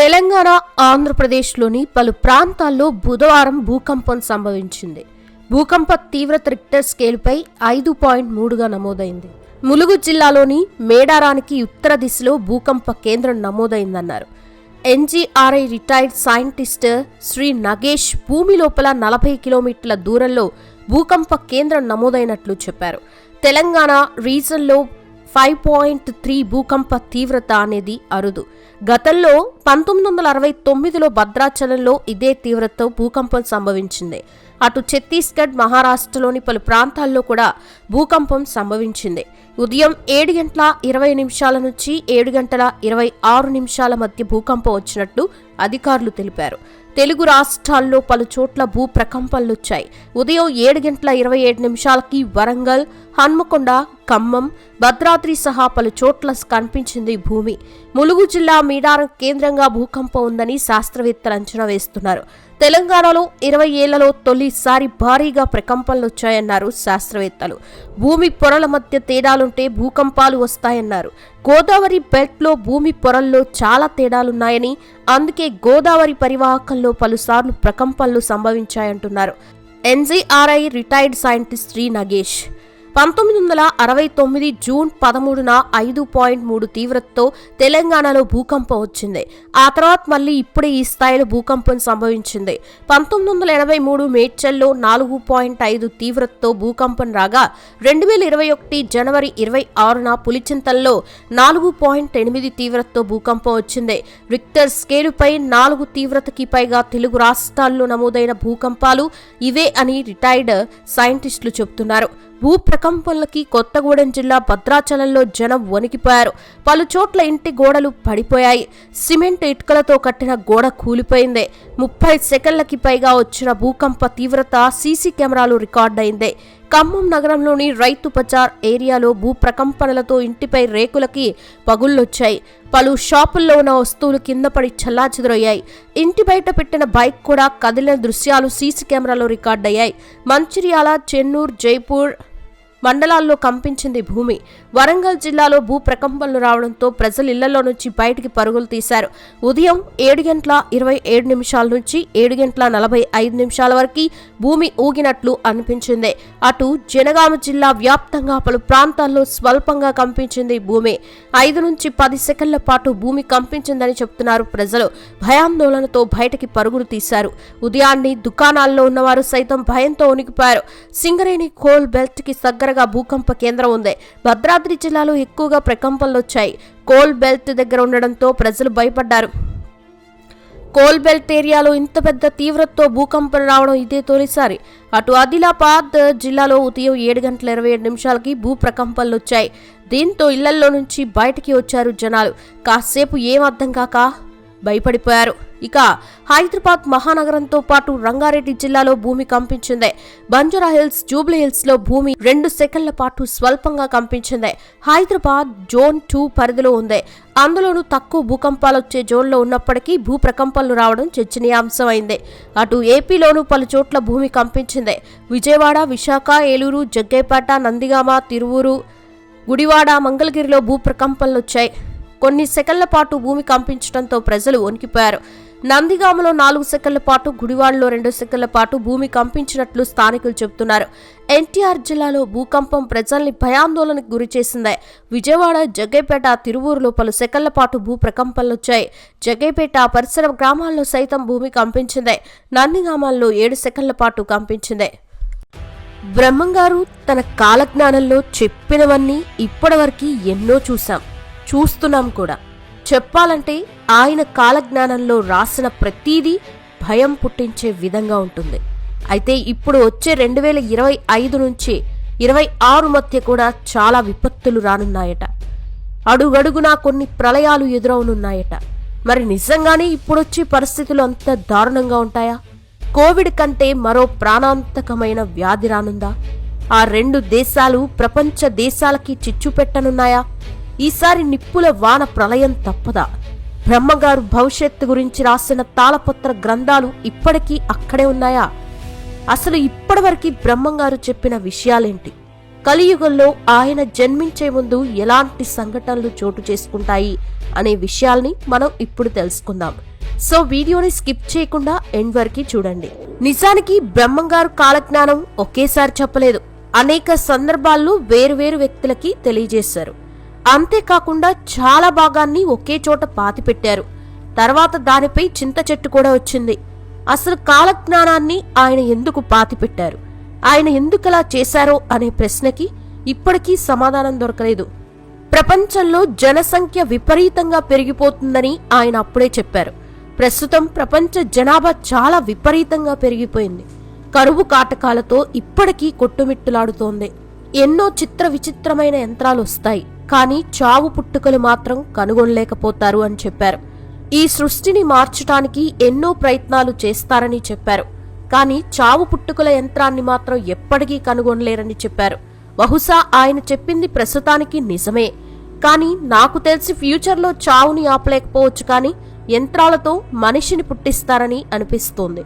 తెలంగాణ ఆంధ్రప్రదేశ్లోని పలు ప్రాంతాల్లో బుధవారం భూకంపం సంభవించింది. భూకంప తీవ్రత రిక్టర్ స్కేల్పై ఐదు పాయింట్ మూడుగా నమోదైంది. ములుగు జిల్లాలోని మేడారానికి ఉత్తర దిశలో భూకంప కేంద్రం నమోదైందన్నారు. NGRI retired scientist Shri Nagesh భూమి లోపల నలభై కిలోమీటర్ల దూరంలో భూకంప కేంద్రం నమోదైనట్లు చెప్పారు. తెలంగాణ రీజన్లో ఫైవ్ పాయింట్ త్రీ భూకంప తీవ్రత అనేది అరుదు. గతంలో పంతొమ్మిది వందల అరవై తొమ్మిదిలో భద్రాచలంలో ఇదే తీవ్రతతో భూకంపం సంభవించింది. అటు ఛత్తీస్గఢ్ మహారాష్ట్రలోని పలు ప్రాంతాల్లో కూడా భూకంపం సంభవించింది. ఉదయం ఏడు గంటల ఇరవై నిమిషాల నుంచి ఏడు గంటల ఇరవై ఆరు నిమిషాల మధ్య భూకంపం వచ్చినట్లు అధికారులు తెలిపారు. తెలుగు రాష్ట్రాల్లో పలు చోట్ల భూ ప్రకంపనలొచ్చాయి ఉదయం ఏడు గంటల ఇరవై ఏడు నిమిషాలకి వరంగల్ హన్మకొండ ఖమ్మం భద్రాద్రి సహా పలు చోట్ల కనిపించింది భూమి. ములుగు జిల్లా మీడారం కేంద్రంగా భూకంపం ఉందని శాస్త్రవేత్తలు అంచనా వేస్తున్నారు. తెలంగాణలో ఇరవై ఏళ్ళలో తొలిసారి భారీగా ప్రకంపనలు వచ్చాయన్నారు శాస్త్రవేత్తలు. భూమి పొరల మధ్య తేడాలుంటే భూకంపాలు వస్తాయన్నారు. గోదావరి బెల్ట్లో భూమి పొరల్లో చాలా తేడాలున్నాయని అందుకే గోదావరి పరివాహకంలో పలుసార్లు ప్రకంపనలు సంభవించాయంటున్నారు. NGRI retired scientist Shri Nagesh. పంతొమ్మిది వందల అరవై తొమ్మిది జూన్ పదమూడున ఐదు పాయింట్ మూడు తీవ్రతతో తెలంగాణలో భూకంపం వచ్చింది. ఆ తర్వాత మళ్ళీ ఇప్పుడే ఈ స్థాయిలో భూకంపం సంభవించింది. పంతొమ్మిది వందల ఎనభై మూడు మేడ్చల్లో నాలుగు పాయింట్ ఐదు తీవ్రతతో భూకంపం రాగా రెండు వేల ఇరవై ఒకటి జనవరి ఇరవై ఆరున పులిచింతల్లో నాలుగు పాయింట్ ఎనిమిది తీవ్రతతో భూకంపం వచ్చింది. రిక్టర్ స్కేలుపై నాలుగు తీవ్రతకి పైగా తెలుగు రాష్ట్రాల్లో నమోదైన భూకంపాలు ఇవే అని రిటైర్డ్ సైంటిస్టులు చెబుతున్నారు. భూ ప్రకంపనలకి కొత్తగూడెం జిల్లా భద్రాచలంలో జనం వణికిపోయారు. పలు చోట్ల ఇంటి గోడలు పడిపోయాయి. సిమెంట్ ఇటుకలతో కట్టిన గోడ కూలిపోయింది. ముప్పై సెకండ్లకి పైగా వచ్చిన భూకంప తీవ్రత సీసీ కెమెరాలు రికార్డయింది. ఖమ్మం నగరంలోని రైతు బజార్ ఏరియాలో భూ ప్రకంపనలతో ఇంటిపై రేకులకి పగుళ్ళొచ్చాయి. పలు షాపుల్లో ఉన్న వస్తువులు కింద పడి చల్లాచెదురయ్యాయి. ఇంటి బయట పెట్టిన బైక్ కూడా కదిలిన దృశ్యాలు సీసీ కెమెరాలో రికార్డయ్యాయి. మంచిర్యాల చెన్నూరు జైపూర్ మండలాల్లో కంపించింది భూమి. వరంగల్ జిల్లాలో భూ ప్రకంపనలు రావడంతో ప్రజలు ఇళ్ళలో నుంచి బయటికి పరుగులు తీశారు. ఉదయం ఏడు గంటల ఇరవై ఏడు నిమిషాల నుంచి ఏడు గంటల నలభై ఐదు నిమిషాల వరకు భూమి ఊగినట్లు అనిపించింది. అటు జనగామ జిల్లా వ్యాప్తంగా పలు ప్రాంతాల్లో స్వల్పంగా కంపించింది భూమి. ఐదు నుంచి పది సెకండ్ల పాటు భూమి కంపించిందని చెప్తున్నారు ప్రజలు. భయాందోళనతో బయటికి పరుగులు తీశారు. ఉదయాన్నే దుకాణాల్లో ఉన్నవారు సైతం భయంతో ఉనికిపోయారు సింగరేణి కోల్ బెల్ట్కి దగ్గరగా భూకంప కేంద్రం ఉంది. భద్రాద్రి జిల్లాలో ఎక్కువగా ప్రకంపనలు వచ్చాయి కోల్ బెల్ట్ దగ్గర ఉండడంతో ప్రజలు భయపడ్డారు. కోల్ బెల్ట్ ఏరియాలో ఇంత పెద్ద తీవ్రతతో భూకంపం రావడం ఇదే తొలిసారి. అటు ఆదిలాబాద్ జిల్లాలో ఉదయం ఏడు గంటల ఇరవై ఏడు నిమిషాలకి భూ ప్రకంపనలు వచ్చాయి దీంతో ఇళ్ళల్లో నుంచి బయటికి వచ్చారు జనాలు. కాసేపు ఏం అర్థం కాక భయపడిపోయారు. ఇక హైదరాబాద్ మహానగరంతో పాటు రంగారెడ్డి జిల్లాలో భూమి కంపించింది. బంజారా హిల్స్ జూబ్లీ హిల్స్లో భూమి రెండు సెకండ్ల పాటు స్వల్పంగా కంపించింది. హైదరాబాద్ జోన్ టూ పరిధిలో ఉంది. అందులోనూ తక్కువ భూకంపాలు వచ్చే జోన్లో ఉన్నప్పటికీ భూ ప్రకంపనలు రావడం చర్చనీయాంశమైంది. అటు ఏపీలోనూ పలు చోట్ల భూమి కంపించింది. విజయవాడ విశాఖ ఏలూరు జగ్గేపేట నందిగామ తిరువూరు గుడివాడ మంగళగిరిలో భూ ప్రకంపనలు వచ్చాయి. కొన్ని సెకండ్ల పాటు భూమి కంపించడంతో ప్రజలు వణికిపోయారు. నందిగామలో నాలుగు సెకండ్ల పాటు గుడివాడలో రెండు సెకండ్ల పాటు భూమి కంపించినట్లు స్థానికులు చెబుతున్నారు. ఎన్టీఆర్ జిల్లాలో భూకంపం ప్రజల్ని భయాందోళనకు గురి చేసింది. విజయవాడ జగ్గైపేట తిరువూరులో పలు సెకండ్ల పాటు భూ ప్రకంపనలొచ్చాయి జగ్గైపేట పరిసర గ్రామాల్లో సైతం భూమి కంపించింది. నందిగామాల్లో ఏడు సెకండ్ల పాటు కంపించింది. బ్రహ్మంగారు తన కాలజ్ఞానంలో చెప్పినవన్నీ ఇప్పటివరకు ఎన్నో చూశాం. చూస్తున్నాం కూడా. చెప్పాలంటే ఆయన కాలజ్ఞానంలో రాసిన ప్రతీదీ భయం పుట్టించే విధంగా ఉంటుంది. అయితే ఇప్పుడు వచ్చే రెండు వేల ఇరవై ఐదు నుంచి ఇరవై ఆరు మధ్య కూడా చాలా విపత్తులు రానున్నాయట. అడుగడుగునా కొన్ని ప్రళయాలు ఎదురవనున్నాయట. మరి నిజంగానే ఇప్పుడొచ్చే పరిస్థితులు అంత దారుణంగా ఉంటాయా? కోవిడ్ కంటే మరో ప్రాణాంతకమైన వ్యాధి రానుందా? ఆ రెండు దేశాలు ప్రపంచ దేశాలకి చిచ్చు పెట్టనున్నాయా? ఈసారి నిప్పుల వాన ప్రళయం తప్పదా? బ్రహ్మగారు భవిష్యత్తు గురించి రాసిన తాళపత్ర గ్రంథాలు ఇప్పటికీ అక్కడే ఉన్నాయా? అసలు ఇప్పటివరకు బ్రహ్మంగారు చెప్పిన విషయాలేంటి? కలియుగంలో ఆయన జన్మించే ముందు ఎలాంటి సంఘటనలు చోటు చేసుకుంటాయి అనే విషయాల్ని మనం ఇప్పుడు తెలుసుకుందాం. సో వీడియోని స్కిప్ చేయకుండా ఎండ్ వరకు చూడండి. నిజానికి బ్రహ్మంగారు కాలజ్ఞానం ఒకేసారి చెప్పలేదు. అనేక సందర్భాల్లో వేరువేరు వ్యక్తులకి తెలియజేశారు. అంతేకాకుండా చాలా భాగాన్ని ఒకే చోట పాతిపెట్టారు. తర్వాత దానిపై చింత చెట్టు కూడా వచ్చింది. అసలు కాలజ్ఞానాన్ని ఆయన ఎందుకు పాతిపెట్టారు? ఆయన ఎందుకలా చేశారో అనే ప్రశ్నకి ఇప్పటికీ సమాధానం దొరకలేదు. ప్రపంచంలో జనసంఖ్య విపరీతంగా పెరిగిపోతుందని ఆయన అప్పుడే చెప్పారు. ప్రస్తుతం ప్రపంచ జనాభా చాలా విపరీతంగా పెరిగిపోయింది. కరువు కాటకాలతో ఇప్పటికీ కొట్టుమిట్టులాడుతోంది. ఎన్నో చిత్ర విచిత్రమైన యంత్రాలు వస్తాయి. కానీ చావు పుట్టుకలు మాత్రం కనుగొనలేకపోతారు అని చెప్పారు. ఈ సృష్టిని మార్చటానికి ఎన్నో ప్రయత్నాలు చేస్తారని చెప్పారు. కానీ చావు పుట్టుకల యంత్రాన్ని మాత్రం ఎప్పటికీ కనుగొనలేరని చెప్పారు. బహుశా ఆయన చెప్పింది ప్రస్తుతానికి నిజమే. కానీ నాకు తెలిసి ఫ్యూచర్లో చావుని ఆపలేకపోవచ్చు కానీ యంత్రాలతో మనిషిని పుట్టిస్తారని అనిపిస్తోంది.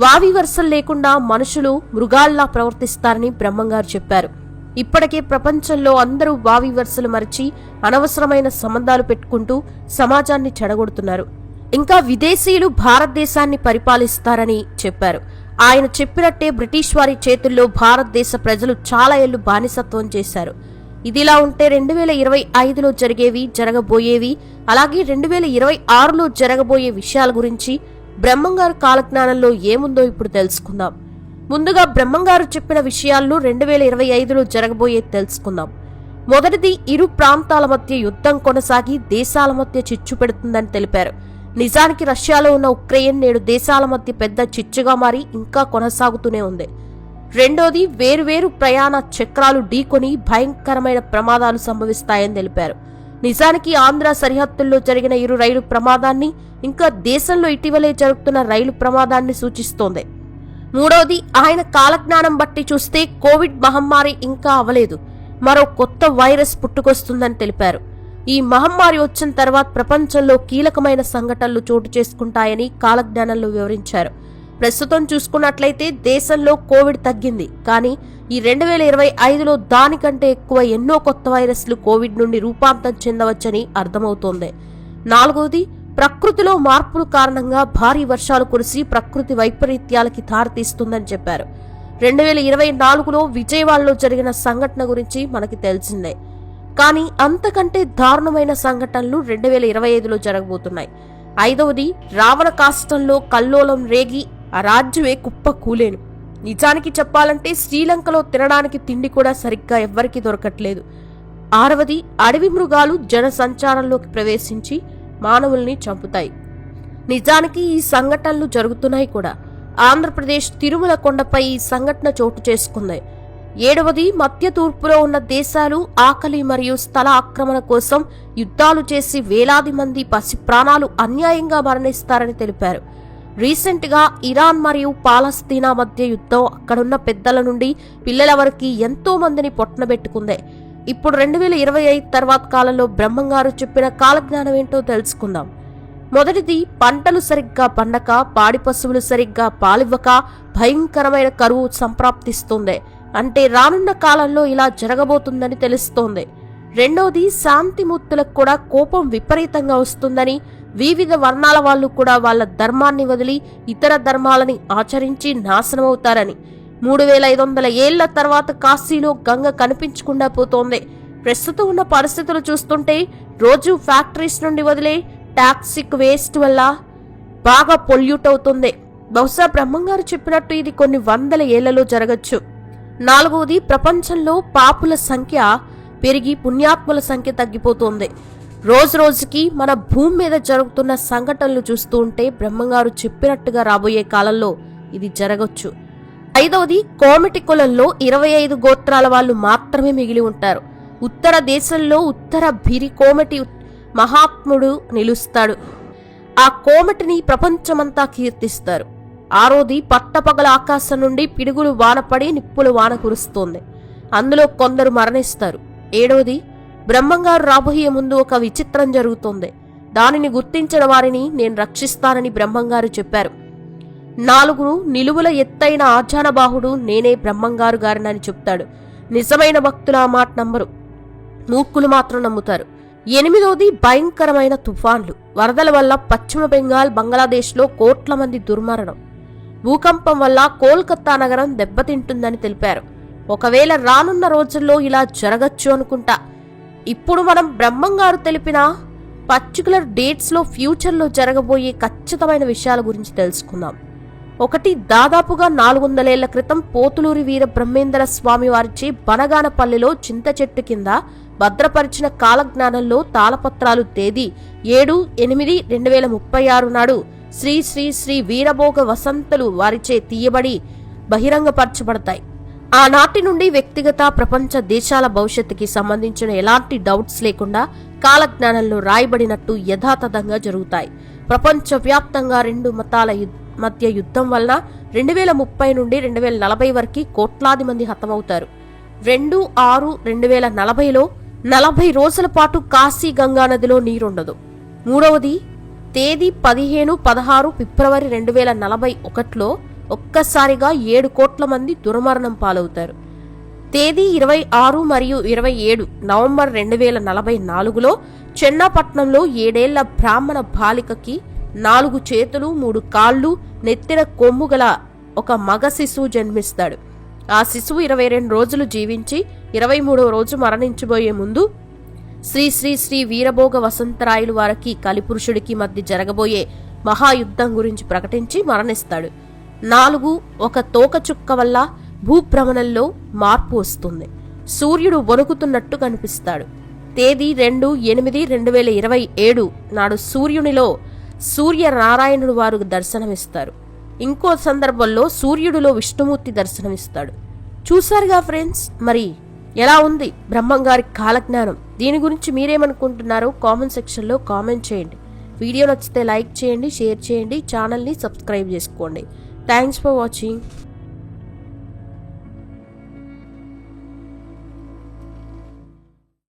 వావి వరుసలు లేకుండా మనుషులు మృగాల్లా ప్రవర్తిస్తారని బ్రహ్మంగారు చెప్పారు. ఇప్పటికే ప్రపంచంలో అందరూ వావి వరుసలు మరిచి అనవసరమైన సంబంధాలు పెట్టుకుంటూ సమాజాన్ని చెడగొడుతున్నారు. ఇంకా విదేశీయులు భారతదేశాన్ని పరిపాలిస్తారని చెప్పారు. ఆయన చెప్పినట్టే బ్రిటిష్ వారి చేతుల్లో భారతదేశ ప్రజలు చాలా ఏళ్ళు బానిసత్వం చేశారు. ఇదిలా ఉంటే రెండు వేల ఇరవై ఐదులో జరిగేవి జరగబోయేవి అలాగే రెండు వేల ఇరవై ఆరులో జరగబోయే విషయాల గురించి బ్రహ్మంగారు కాలజ్ఞానంలో ఏముందో ఇప్పుడు తెలుసుకుందాం. ముందుగా బ్రహ్మంగారు చెప్పిన విషయాల్లో రెండు వేల ఇరవై ఐదులో జరగబోయే తెలుసుకుందాం. మొదటిది ఇరు ప్రాంతాల మధ్య యుద్ధం కొనసాగి దేశాల మధ్య చిచ్చు పెడుతుందని తెలిపారు. నిజానికి రష్యాలో ఉన్న ఉక్రెయిన్ నేడు దేశాల మధ్య పెద్ద చిచ్చుగా మారి ఇంకా కొనసాగుతూనే ఉంది. రెండోది వేరువేరు ప్రయాణ చక్రాలు ఢీకొని భయంకరమైన ప్రమాదాలు సంభవిస్తాయని తెలిపారు. నిజానికి ఆంధ్ర సరిహద్దుల్లో జరిగిన ఇరు రైలు ప్రమాదాన్ని ఇంకా దేశంలో ఇటీవలే జరుగుతున్న రైలు ప్రమాదాన్ని సూచిస్తోంది. మూడవది ఆయన కాలజ్ఞానం బట్టి చూస్తే కోవిడ్ మహమ్మారి ఇంకా అవలేదు. మరో కొత్త వైరస్ పుట్టుకొస్తుందని తెలిపారు. ఈ మహమ్మారి వచ్చిన తర్వాత ప్రపంచంలో కీలకమైన సంఘటనలు చోటు చేసుకుంటాయని కాలజ్ఞానంలో వివరించారు. ప్రస్తుతం చూసుకున్నట్లయితే దేశంలో కోవిడ్ తగ్గింది. కానీ ఈ రెండు వేల ఇరవై ఐదులో దానికంటే ఎక్కువ ఎన్నో కొత్త వైరస్లు కోవిడ్ నుండి రూపాంతరం చెందవచ్చని అర్థమవుతోంది. నాలుగవది ప్రకృతిలో మార్పుల కారణంగా భారీ వర్షాలు కురిసి ప్రకృతి వైపరీత్యాలకి దారితీస్తుందని చెప్పారు. రెండు వేల ఇరవై నాలుగులో విజయవాడలో జరిగిన సంఘటన గురించి మనకి తెలిసిందే. కానీ అంతకంటే దారుణమైన సంఘటనలు రెండు వేల ఇరవై ఐదులో జరగబోతున్నాయి. ఐదవది రావణ కాష్టంలో కల్లోలం రేగి ఆ రాజ్యమే కుప్ప కూలేను. నిజానికి చెప్పాలంటే శ్రీలంకలో తినడానికి తిండి కూడా సరిగ్గా ఎవ్వరికీ దొరకట్లేదు. ఆరవది అడవి మృగాలు జన సంచారంలోకి ప్రవేశించి మానవుల్ని చంపుతాయి. నిజానికి ఈ సంఘటనలు జరుగుతున్నాయి కూడా. ఆంధ్రప్రదేశ్ తిరుమల కొండపై ఈ సంఘటన చోటు చేసుకుంది. ఏడవది మధ్య తూర్పులో ఉన్న దేశాలు ఆకలి మరియు స్థల ఆక్రమణ కోసం యుద్ధాలు చేసి వేలాది మంది పసి ప్రాణాలు అన్యాయంగా మరణిస్తారని తెలిపారు. రీసెంట్గా ఇరాన్ మరియు పాలస్తీనా మధ్య యుద్ధం అక్కడున్న పెద్దల నుండి పిల్లల వరకు ఎంతో మందిని పొట్టనబెట్టుకుంది ఇప్పుడు రెండు వేల ఇరవై ఐదు తర్వాత కాలంలో బ్రహ్మంగారు చెప్పిన కాలజ్ఞానం ఏంటో తెలుసుకుందాం. మొదటిది పంటలు సరిగ్గా పండక పాడి పశువులు సరిగ్గా పాలివ్వక భయంకరమైన కరువు సంప్రాప్తిస్తుంది. అంటే రానున్న కాలంలో ఇలా జరగబోతుందని తెలుస్తోంది. రెండోది శాంతిమూర్తులకు కూడా కోపం విపరీతంగా వస్తుందని వివిధ వర్ణాల వాళ్ళు కూడా వాళ్ళ ధర్మాన్ని వదిలి ఇతర ధర్మాలని ఆచరించి నాశనమవుతారని. మూడు వేల ఐదు వందల ఏళ్ళ తర్వాత కాశీలో గంగ కనిపించకుండా పోతోంది. ప్రస్తుతం ఉన్న పరిస్థితులు చూస్తుంటే రోజు ఫ్యాక్టరీస్ నుండి వదిలే టాక్సిక్ వేస్ట్ వల్ల బాగా పొల్యూట్ అవుతుంది. బహుశా బ్రహ్మంగారు చెప్పినట్టు ఇది కొన్ని వందల ఏళ్ళలో జరగచ్చు. నాలుగవది ప్రపంచంలో పాపుల సంఖ్య పెరిగి పుణ్యాత్ముల సంఖ్య తగ్గిపోతుంది. రోజు రోజుకి మన భూమి మీద జరుగుతున్న సంఘటనలు చూస్తూ ఉంటే బ్రహ్మంగారు చెప్పినట్టుగా రాబోయే కాలంలో ఇది జరగచ్చు. ఐదవది కోమటి కులంలో ఇరవై ఐదు గోత్రాల వాళ్ళు మాత్రమే మిగిలి ఉంటారు. ఉత్తర దేశంలో ఉత్తర భిరి కోమటి మహాత్ముడు నిలుస్తాడు. ఆ కోమటిని ప్రపంచమంతా కీర్తిస్తారు. ఆరోది పట్టపగల ఆకాశం నుండి పిడుగులు వానపడి నిప్పులు వాన కురుస్తోంది. అందులో కొందరు మరణిస్తారు. ఏడవది బ్రహ్మంగారు రాబోయే ముందు ఒక విచిత్రం జరుగుతోంది. దానిని గుర్తించిన వారిని నేను రక్షిస్తానని బ్రహ్మంగారు చెప్పారు. నాలుగు నిలువుల ఎత్తైన ఆచానబాహుడు నేనే బ్రహ్మంగారు గారినని చెప్తాడు. నిజమైన భక్తులు ఆ మాట నమ్మరు. మూర్ఖులు మాత్రం నమ్ముతారు. ఎనిమిదోది భయంకరమైన తుఫాన్లు. వరదల వల్ల పశ్చిమ బెంగాల్ బంగ్లాదేశ్లో కోట్ల మంది దుర్మరణం. భూకంపం వల్ల కోల్కతా నగరం దెబ్బతింటుందని తెలిపారు. ఒకవేళ రానున్న రోజుల్లో ఇలా జరగచ్చు అనుకుంటా. ఇప్పుడు మనం బ్రహ్మంగారు తెలిపిన పర్టికులర్ డేట్స్లో ఫ్యూచర్లో జరగబోయే ఖచ్చితమైన విషయాల గురించి తెలుసుకుందాం. ఒకటి దాదాపుగా నాలుగు వందలేళ్ళ క్రితం పోతులూరి వీర బ్రహ్మేంద్ర స్వామి వారిచే బనగానపల్లిలో చింత చెట్టు కింద భద్రపరిచిన కాలజ్ఞానంలో తాళపత్రాలు తేదీ ఏడు ఎనిమిది రెండు వేల ముప్పై ఆరు నాడు శ్రీ శ్రీ శ్రీ వీరభోగ వసంతలు వారిచే తీయబడి బహిరంగపరచబడతాయి. ఆనాటి నుండి వ్యక్తిగత ప్రపంచ దేశాల భవిష్యత్తుకి సంబంధించిన ఎలాంటి డౌట్స్ లేకుండా కాలజ్ఞానంలో రాయబడినట్టు యథాతథంగా జరుగుతాయి. ప్రపంచవ్యాప్తంగా రెండు మతాల యుద్ధ మధ్య యుద్ధం వలన రెండు వేల ముప్పై నుండి రెండు వేల నలభై వరకు కోట్లాది మంది హతమవుతారు. రెండు ఆరు రెండు వేల నలభైలో నలభై రోజుల పాటు కాశీ గంగా నదిలో నీరుండదు. మూడవది తేదీ పదిహేను పదహారు ఫిబ్రవరి రెండు వేల నలభై ఒకటిలో ఒక్కసారిగా ఏడు కోట్ల మంది దుర్మరణం పాలవుతారు. తేదీ ఇరవై ఆరు మరియు ఇరవై ఏడు నవంబర్ రెండు వేల నలభై నాలుగులో చెన్నపట్నంలో ఏడేళ్ళ బ్రాహ్మణ బాలికకి నాలుగు చేతులు మూడు కాళ్ళు నెత్తిన కొమ్ము గల ఒక మగ శిశువు జన్మిస్తాడు. ఆ శిశువు ఇరవై రెండు రోజులు జీవించి ఇరవై మూడవ రోజు మరణించబోయే ముందు శ్రీ శ్రీ శ్రీ వీరభోగ వసంతరాయులు వారికి కలిపురుషుడికి మధ్య జరగబోయే మహాయుద్ధం గురించి ప్రకటించి మరణిస్తాడు. నాలుగు ఒక తోకచుక్క వల్ల భూభ్రమణంలో మార్పు వస్తుంది. సూర్యుడు వణుకుతున్నట్టు కనిపిస్తాడు. తేదీ రెండు ఎనిమిది రెండు వేల ఇరవై ఏడు నాడు సూర్యునిలో సూర్యనారాయణుడు వారు దర్శనమిస్తారు. ఇంకో సందర్భంలో సూర్యుడిలో విష్ణుమూర్తి దర్శనమిస్తాడు. చూసారుగా ఫ్రెండ్స్? మరి ఎలా ఉంది బ్రహ్మంగారి కాలజ్ఞానం? దీని గురించి మీరేమనుకుంటున్నారో కామెంట్ సెక్షన్లో కామెంట్ చేయండి. వీడియో నచ్చితే లైక్ చేయండి షేర్ చేయండి ఛానల్ని సబ్స్క్రైబ్ చేసుకోండి. Thanks for watching.